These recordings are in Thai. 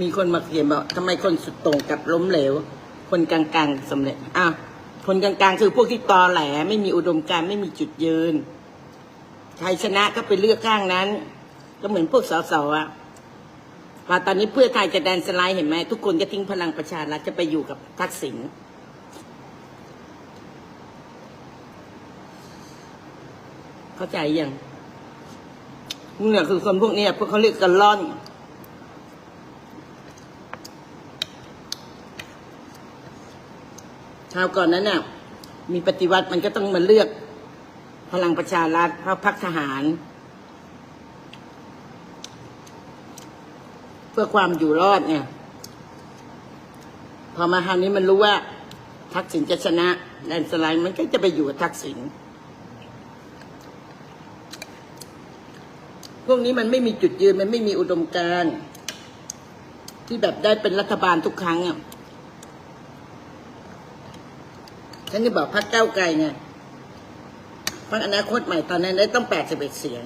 มีคนมาเขียนบอกทำไมคนสุดโต่งกับล้มเหลว คนกลางๆสำเร็จอ้าวคนกลางๆคือพวกที่ตอแหล ไม่มีอุดมการณ์ไม่มีจุดยืนใครชนะก็ไปเลือกข้างนั้น ก็เหมือนพวกสสอะมาตอนนี้เพื่อไทยจะแดนสไลด์เห็นไหมทุกคนจะทิ้งพลังประชารัฐจะไปอยู่กับทักษิณเข้าใจยังเนี่ยคือคนพวกนี้พวกเขาเรียกกันล่อน ชาวก่อนนั้นน่ะ มีปฏิวัติมันก็ต้องมาเลือก พลังประชารัฐเพราะพักทหาร เพื่อความอยู่รอดเนี่ย พอมาคราวนี้มันรู้ว่า ทักษิณจะชนะแลนสไลด์มันก็จะไปอยู่กับทักษิณพวกนี้มันไม่มีจุดยืนมันไม่มีอุดมการณ์ที่แบบได้เป็นรัฐบาลทุกครั้งอะ ฉันจะบอกพักเก้าวไกลไงพักอนาคตใหม่ตอนนั้นได้ต้องแปดสิบเอ็ดเสียง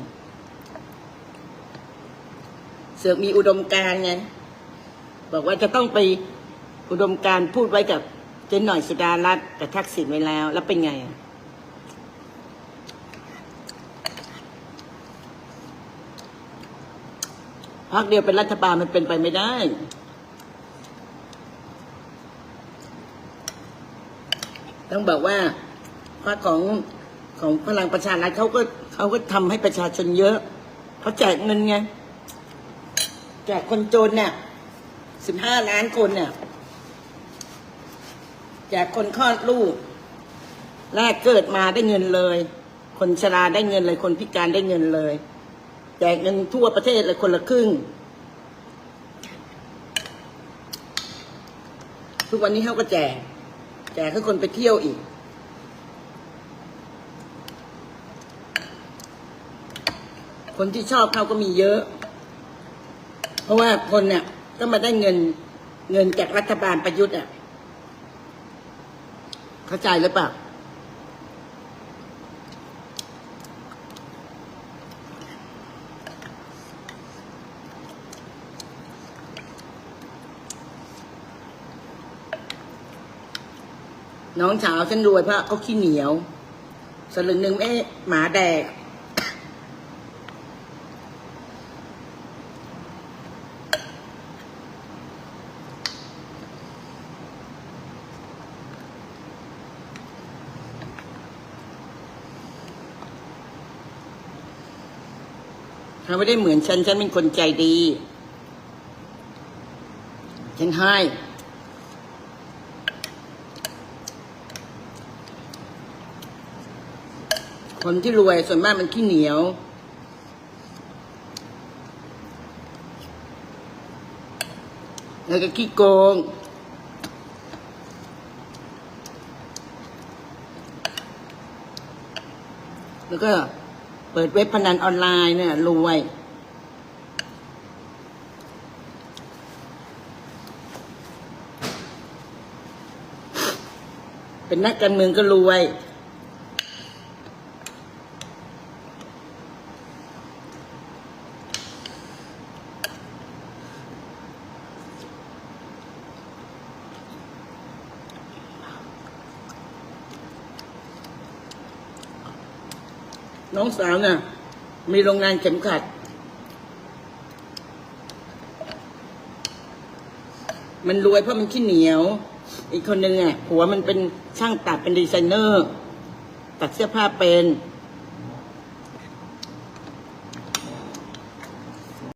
เสือกมีอุดมการไงบอกว่าจะต้องไปอุดมการพูดไว้กับเจนหน่อยสุดารัตน์กับทักษิณไว้แล้ว แล้วเป็นไงอะพักเดียวเป็นรัฐบาลมันเป็นไปไม่ได้ ต้องบอกว่าพรรคของของพลังประชารัฐเขาก็เขาก็ทำให้ประชาชนเยอะเขาแจกเงินไงแจกคนจนเนี่ยสิบห้าล้านคนเนี่ยแจกคนคลอดลูกแรกเกิดมาได้เงินเลย คนชราได้เงินเลย คนพิการได้เงินเลยแจกเงินทั่วประเทศเลยคนละครึ่ง ทุกวันนี้เขาก็แจก แจกให้คนไปเที่ยวอีก คนที่ชอบเขาก็มีเยอะ เพราะว่าคนเนี่ยก็มาได้เงินเงินจากรัฐบาลประยุทธ์อะ เข้าใจหรือเปล่า น้องสาวฉันรวยเพราะเขาขี้เหนียว สลึงหนึ่งไม่ให้หมาแดก เขาไม่ได้เหมือนฉัน ฉันเป็นคนใจดี ฉันให้ คนที่รวยส่วนมากมันขี้เหนียว แล้วก็ขี้โกง แล้วก็เปิดเว็บพนันออนไลน์เนี่ยรวยเป็นนักการเมืองก็รวย น้องสาวเนี่ยมีโรงงานเข็มขัด มันรวยเพราะมันขี้เหนียว อีกคนนึงอะผัวมันเป็นช่างตัดเป็นดีไซเนอร์ ตัดเสื้อผ้าเป็น